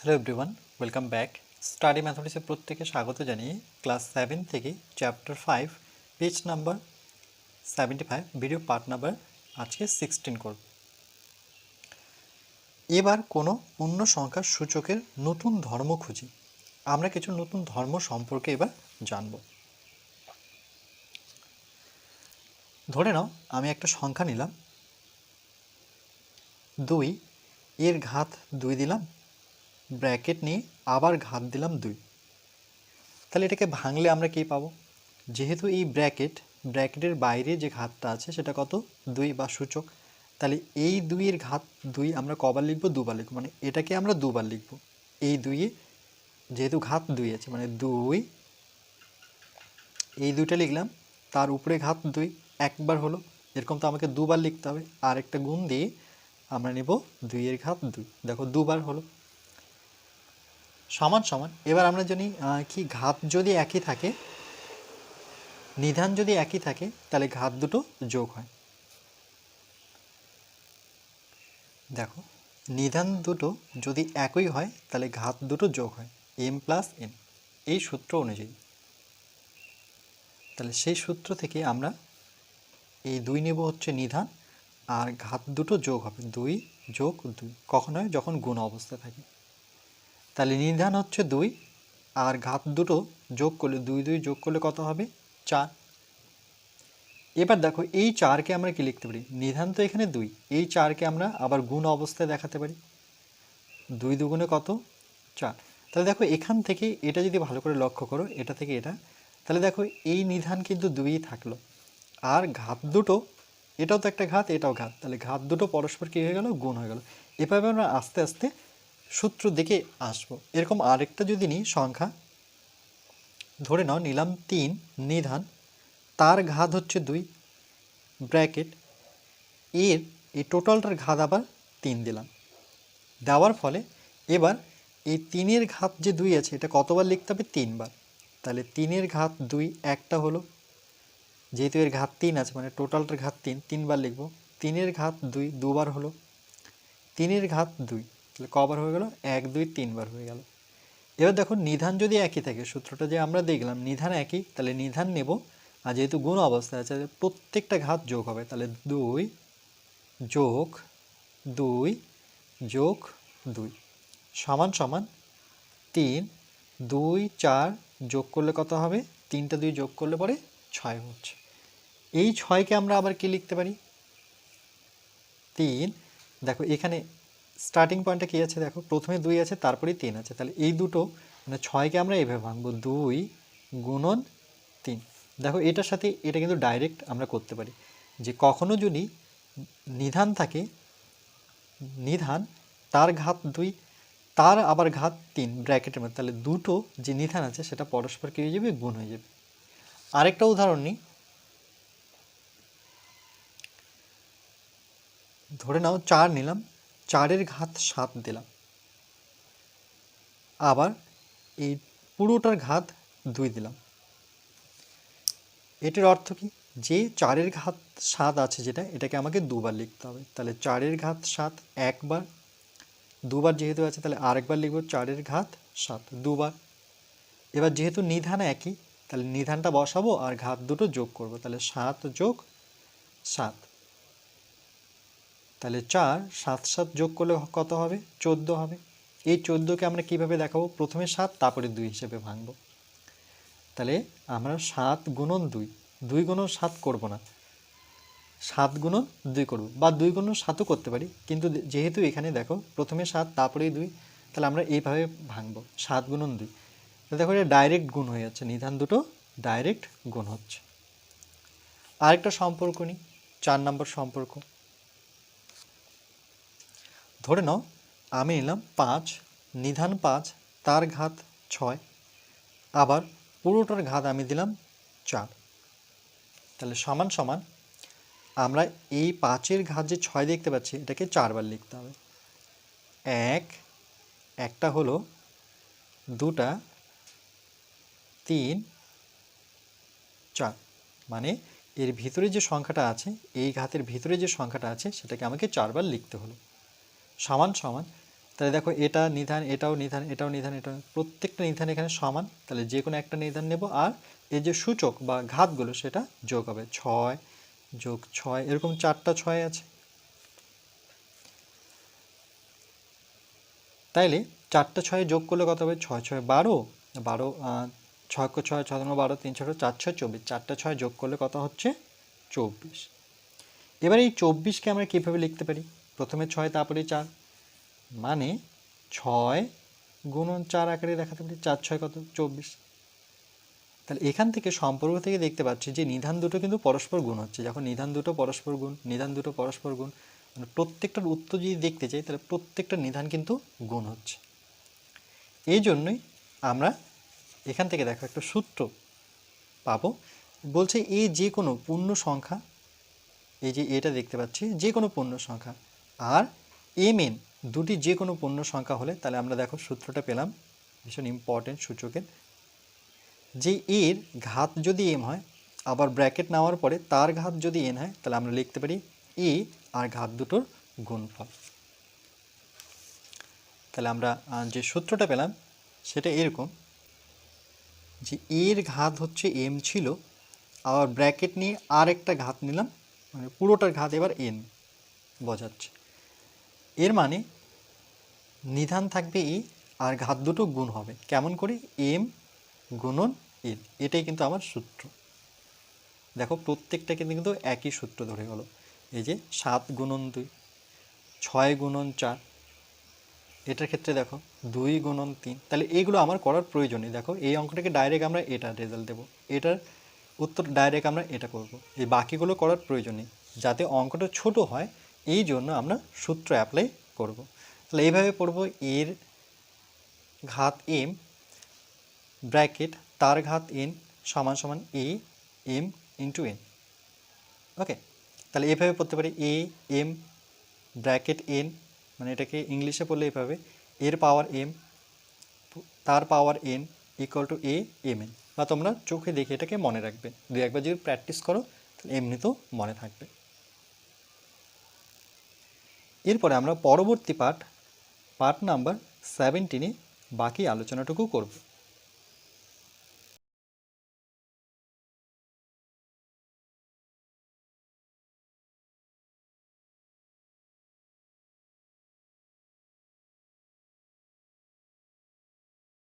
Hello everyone welcome back study ম্যাথমেটিক্সের প্রত্যেকে স্বাগত জানিয়ে ক্লাস সেভেন থেকে chapter five page number seventy five video part number আজকে sixteen করব। এবার কোনো পূর্ণ সংখ্যার সূচকের নতুন ধর্ম খুঁজি। আমরা কিছু নতুন ধর্ম সম্পর্কে এবার জানব। ধরে নাও, আমি একটা সংখ্যা নিলাম। দুই, এর ঘাত দুই দিলাম। ব্র্যাকেট নিয়ে আবার ঘাত দিলাম দুই। তাহলে এটাকে ভাঙলে আমরা কী পাবো? যেহেতু এই ব্র্যাকেট, ব্র্যাকেটের বাইরে যে ঘাতটা আছে সেটা কত? দুই বা সূচক। তাহলে এই দুইয়ের ঘাত দুই আমরা কবার লিখব? দুবার লিখব। মানে এটাকে আমরা দুবার লিখব। এই দুইয়ে যেহেতু ঘাত দুই আছে মানে দুই, এই দুইটা লিখলাম, তার উপরে ঘাত দুই একবার হলো। এরকম তো আমাকে দুবার লিখতে হবে। আর একটা গুণ দিয়ে আমরা নেব দুইয়ের ঘাত দুই। দেখো দুবার হলো। সমান সমান। এবার আমরা জানি কি ঘাত যদি একই থাকে, নিধান যদি একই থাকে, তাহলে ঘাত দুটো যোগ হয়। দেখো, নিধান দুটো যদি একই হয়, তাহলে ঘাত দুটো যোগ হয় এম প্লাস এন এই সূত্র অনুযায়ী। তাহলে সেই সূত্র থেকে আমরা এই দুই নেব হচ্ছে নিধান, আর ঘাত দুটো যোগ হবে। দুই যোগ দুই। কখন হয়? যখন গুণ অবস্থা থাকে। তাহলে নির্ধান হচ্ছে দুই, আর ঘাত দুটো যোগ করলে দুই দুই যোগ করলে কত হবে? চার। এবার দেখো, এই চারকে আমরা কি লিখতে পারি? নিধান তো এখানে দুই, এই চারকে আমরা আবার গুণ অবস্থায় দেখাতে পারি। দুই দুগুণে কত? চার। তাহলে দেখো, এখান থেকে এটা যদি ভালো করে লক্ষ্য করো, এটা থেকে এটা, তাহলে দেখো, এই নিধান কিন্তু দুই থাকল। আর ঘাত দুটো, এটাও তো একটা ঘাত, এটাও ঘাত। তাহলে ঘাত দুটো পরস্পর কী হয়ে গেল? গুণ হয়ে গেল। এভাবে আমরা আস্তে আস্তে সূত্র দেখে আসব। এরকম আরেকটা যদি নিই সংখ্যা, ধরে নাও নিলাম তিন, নিধান, তার ঘাত হচ্ছে দুই, ব্র্যাকেট, এর এই টোটালটার ঘাত আবার তিন দিলাম। দেওয়ার ফলে এবার এই তিনের ঘাত যে দুই আছে, এটা কতবার লিখতে হবে? তিনবার। তাহলে তিনের ঘাত দুই একটা হলো। যেহেতু এর ঘাত তিন আছে মানে টোটালটার ঘাত তিন, তিনবার লিখব। তিনের ঘাত দুই, দুবার হলো। তিনের ঘাত দুই। তাহলে কবার হয়ে গেল? এক, দুই তিনবার হয়ে গেল। এবার দেখো নিধান যদি একই থাকে, সূত্রটা যে আমরা দেখলাম নিধান একই, তাহলে নিধান নেব। আর যেহেতু গুণ অবস্থায় আছে, প্রত্যেকটা ঘাত যোগ হবে। তাহলে দুই যোগ দুই যোগ দুই। সমান সমান তিন, দুই, চার যোগ করলে কত হবে? তিনটা দুই যোগ করলে পরে ছয় হচ্ছে। এই ছয়কে আমরা আবার কি লিখতে পারি? তিন। দেখো এখানে স্টার্টিং পয়েন্টটা কী আছে দেখো? প্রথমে দুই আছে, তারপরেই তিন আছে। তাহলে এই দুটো মানে ছয়কে আমরা এভাবে ভাঙবো, দুই গুণন তিন। দেখো, এটার সাথে এটা কিন্তু ডাইরেক্ট আমরা করতে পারি। যে কখনো যদি নিধান থাকে, নিধান, তার ঘাত দুই, তার আবার ঘাত তিন ব্র্যাকেটের মধ্যে, তাহলে দুটো যে নিধান আছে, সেটা পরস্পর কী হয়ে যাবে? গুণ হয়ে যাবে। আরেকটা উদাহরণ নিই। ধরে নাও, চার নিলাম। চারের ঘাত সাত দিলাম। আবার এই পুরোটার ঘাত দুই দিলাম। এটির অর্থ কি? যে চারের ঘাত সাত আছে যেটা, এটাকে আমাকে দুবার লিখতে হবে। তাহলে চারের ঘাত সাত একবার, দুবার যেহেতু আছে তাহলে আরেকবার লিখব চারের ঘাত সাত, দুবার। এবার যেহেতু নিধান একই, তাহলে নিধানটা বসাবো আর ঘাত দুটো যোগ করব। তাহলে সাত যোগ সাত। তাহলে চার, সাত সাত যোগ করলে কত হবে? চোদ্দ হবে। এই চোদ্দোকে আমরা কীভাবে দেখাবো? প্রথমে সাত, তারপরে দুই হিসেবে ভাঙবো। তাহলে আমরা সাত গুণন দুই দুই গুণন সাত করব না। সাত গুণন দুই করব, বা দুই গুণন সাতও করতে পারি। কিন্তু যেহেতু এখানে দেখো, প্রথমে সাত, তারপরেই দুই, তাহলে আমরা এইভাবে ভাঙবো, সাত গুণন দুই। দেখো, এটা ডাইরেক্ট গুণ হয়ে যাচ্ছে, নিধান দুটো ডাইরেক্ট গুণ হচ্ছে। আরেকটা সম্পর্ক নিই, চার নম্বর সম্পর্ক। ধরে নাও, আমি নিলাম পাঁচ, নিধান পাঁচ, তার ঘাত ছয়। আবার পুরোটার ঘাত আমি দিলাম চার। তাহলে সমান সমান আমরা এই পাঁচের ঘাত যে ছয় দেখতে পাচ্ছি, এটাকে চারবার লিখতে হবে। এক, একটা হলো দুটা, তিন, চার। মানে এর ভিতরে যে সংখ্যাটা আছে, এই ঘাতের ভিতরে যে সংখ্যাটা আছে, সেটাকে আমাকে চারবার লিখতে হলো। সমান সমান। তাহলে দেখো এটা নিধান, এটাও নিধান এটাও নিধান এটা প্রত্যেকটা নিধান এখানে সমান। তাহলে যে কোনো একটা নিধান নেব আর এই যে সূচক বা ঘাতগুলো সেটা যোগ হবে। ছয় যোগ ছয়, এরকম চারটা ছয় আছে। তাইলে চারটা ছয় যোগ করলে কত হবে? ছয় ছয়, বারো। বারো ছয় ছয় ছয় বারো, তিন ছয়, চার, ছয়, চব্বিশ। চারটা ছয় যোগ করলে কত হচ্ছে? চব্বিশ। এবার এই চব্বিশকে আমরা কীভাবে লিখতে পারি? প্রথমে ছয় তারপরে চার। মানে ছয় গুণন চার আকারে দেখাতে পারি চার, ছয় কত? চব্বিশ। তাহলে এখান থেকে সম্পর্ক থেকে দেখতে পাচ্ছি যে নিধান দুটো কিন্তু পরস্পর গুণ হচ্ছে। যখন নিধান দুটো পরস্পর গুণ, নিধান দুটো পরস্পর গুণ মানে প্রত্যেকটার উত্তর যদি দেখতে চাই, তাহলে প্রত্যেকটা নিধান কিন্তু গুণ হচ্ছে। এই জন্যই আমরা এখান থেকে দেখো একটা সূত্র পাবো। বলছে এই যে কোনো পূর্ণ সংখ্যা, এই যে এটা দেখতে পাচ্ছি, যে কোনো পূর্ণ সংখ্যা আর এম এন দুটি যে কোনো পূর্ণ সংখ্যা হলে, তাহলে আমরা দেখো সূত্রটা পেলাম, ভীষণ ইম্পর্টেন্ট সূচকের। যে এর ঘাত যদি এম হয়, আবার ব্র্যাকেট নেওয়ার পরে তার ঘাত যদি এন হয়, তাহলে আমরা লিখতে পারি এ আর ঘাত দুটোর গুণফল। তাহলে আমরা যে সূত্রটা পেলাম, সেটা এরকম, যে এর ঘাত হচ্ছে এম ছিল, আবার ব্র্যাকেট নিয়ে আর একটা ঘাত নিলাম মানে পুরোটার ঘাত এবার এন বোঝাচ্ছে এর মানে নিধান থাকবে এ আর ঘাত দুটো গুণ হবে। কেমন করে? এম গুণন এন এটাই কিন্তু আমার সূত্র। দেখো, প্রত্যেকটা কিন্তু কিন্তু একই সূত্র ধরে গেল। এই যে সাত গুণন দুই, ছয় গুণন চার, এটার ক্ষেত্রে দেখো দুই গুণন তিন। তাহলে এইগুলো আমার করার প্রয়োজন নেই দেখো, এই অঙ্কটাকে ডাইরেক্ট আমরা এটা রেজাল্ট দেবো। এটার উত্তর ডাইরেক্ট আমরা এটা করব। এই বাকিগুলো করার প্রয়োজন নেই যাতে অঙ্কটা ছোট হয় এই জন্য আমরা সূত্র অ্যাপ্লাই করব। তাহলে এইভাবে পড়ব, এর ঘাত এম ব্র্যাকেট তার ঘাত এন সমান সমান A M into N okay তাহলে এভাবে পড়তে পারি এ এম ব্র্যাকেট এন মানে এটাকে ইংলিশে পড়লে এভাবে এর পাওয়ার এম তার power N equal to A M N বা তোমরা চোখে দেখে এটাকে মনে রাখবে। দু একবার যদি প্র্যাকটিস করো, তাহলে এমনিতেও মনে থাকবে। এরপরে আমরা পরবর্তী পাঠ পার্ট নাম্বার সেভেন্টিনে বাকি আলোচনাটুকু করব।